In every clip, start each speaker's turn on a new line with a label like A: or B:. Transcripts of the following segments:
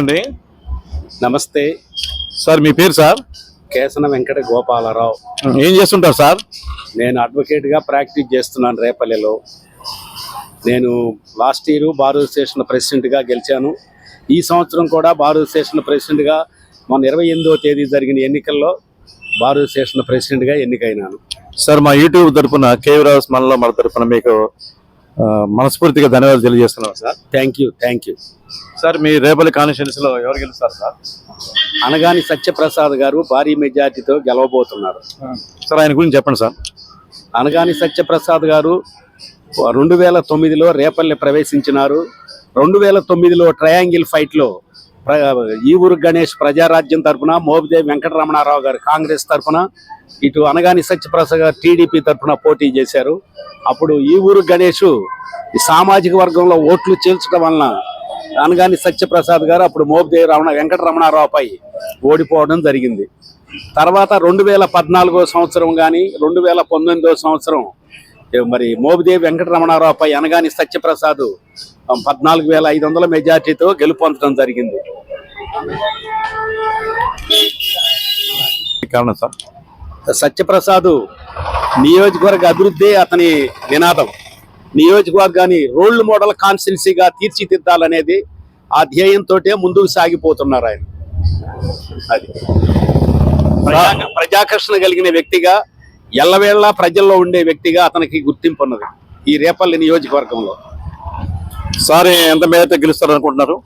A: అండి
B: నమస్తే.
A: సార్ మీ పేరు సార్?
B: కేసన వెంకట గోపాలరావు.
A: ఏం చేస్తుంటారు సార్?
B: నేను అడ్వకేట్గా ప్రాక్టీస్ చేస్తున్నాను రేపల్లెలో. నేను లాస్ట్ ఇయర్ బార్ అసోసియేషన్ ప్రెసిడెంట్గా గెలిచాను. ఈ సంవత్సరం కూడా బార్ అసోసియేషన్ ప్రెసిడెంట్గా మొన్న ఇరవై ఎనిమిదవ తేదీ జరిగిన ఎన్నికల్లో బార్ అసోసియేషన్ ప్రెసిడెంట్గా ఎన్నికైనాను.
A: సార్ మా యూట్యూబ్ తరపున కేవీరావు మనలో మన తరపున మీకు మనస్ఫూర్తిగా ధన్యవాదాలు తెలియజేస్తున్నాం sir.
B: Thank you thank you
A: sir మీ రేపల్లి కాన్స్టిట్యూన్స్లో ఎవరు గెలుస్తారు సార్?
B: అనగాని సత్యప్రసాద్ గారు భారీ మెజార్టీతో గెలవబోతున్నారు.
A: సార్ ఆయన గురించి చెప్పండి సార్.
B: అనగాని సత్యప్రసాద్ గారు రెండు వేల తొమ్మిదిలో రేపల్లె ప్రవేశించినారు. రెండు వేల తొమ్మిదిలో ట్రయాంగిల్ ఫైట్లో ఈ ఊరు గణేష్ ప్రజారాజ్యం తరపున మోపిదేవి వెంకటరమణారావు గారు కాంగ్రెస్ తరపున ఇటు అనగాని సత్యప్రసాద్ గారు టీడీపీ తరఫున పోటీ చేశారు. అప్పుడు ఈ ఊరు గణేష్ ఈ సామాజిక వర్గంలో ఓట్లు చేల్చడం వలన అనగాని సత్యప్రసాద్ గారు అప్పుడు మోపిదేవి రమణ వెంకటరమణారావుపై ఓడిపోవడం జరిగింది. తర్వాత రెండు వేల పద్నాలుగో సంవత్సరం కానీ రెండు వేల పంతొమ్మిదో సంవత్సరం మరి మోపిదేవి వెంకటరమణారావుపై అనగాని సత్యప్రసాద్ పద్నాలుగు వేల ఐదు వందల మెజార్టీతో గెలుపొందడం జరిగింది.
A: కారణం సార్?
B: సత్యప్రసాద్ నియోజకవర్గ అభివృద్ధి అతని నినాదం. నియోజకవర్గాన్ని రోల్ మోడల్ కాన్స్టిట్యున్సీగా తీర్చిదిద్దాలనేది ఆ ధ్యేయంతో ముందుకు సాగిపోతున్నారు ఆయన. అది. ప్రజా- ప్రజాకర్షణ కలిగిన వ్యక్తిగా ఎల్లవేళలా ప్రజల్లో ఉండే వ్యక్తిగా అతనికి గుర్తింపు ఉన్నది ఈ రేపల్లి నియోజకవర్గంలో.
A: సార్ ఎంత మేరతో గెలుస్తారు అనుకుంటున్నారు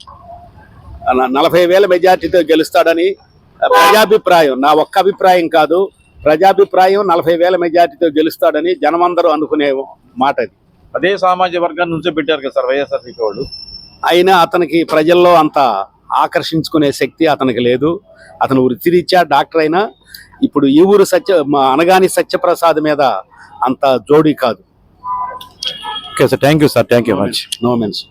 B: న- నలభై వేల మెజార్టీతో గెలుస్తాడని ప్రజాభిప్రాయం నా ఒక్క అభిప్రాయం కాదు. ప్రజాభిప్రాయం నలభై వేల మెజార్టీతో గెలుస్తాడని జనమందరూ అనుకునే మాట అది.
A: అదే సామాజిక వర్గాన్ని నుంచి పెట్టారు కదా సార్ వైఎస్ఆర్సీపీ వాళ్ళు?
B: అయినా అతనికి ప్రజల్లో అంత ఆకర్షించుకునే శక్తి అతనికి లేదు. అతను వృత్తిరీత్యా డాక్టర్ అయినా ఇప్పుడు ఈ ఊరు సత్య మా అనగాని సత్యప్రసాద్ మీద అంత జోడీ కాదు.
A: Okay sir thank you sir thank you much
B: no men's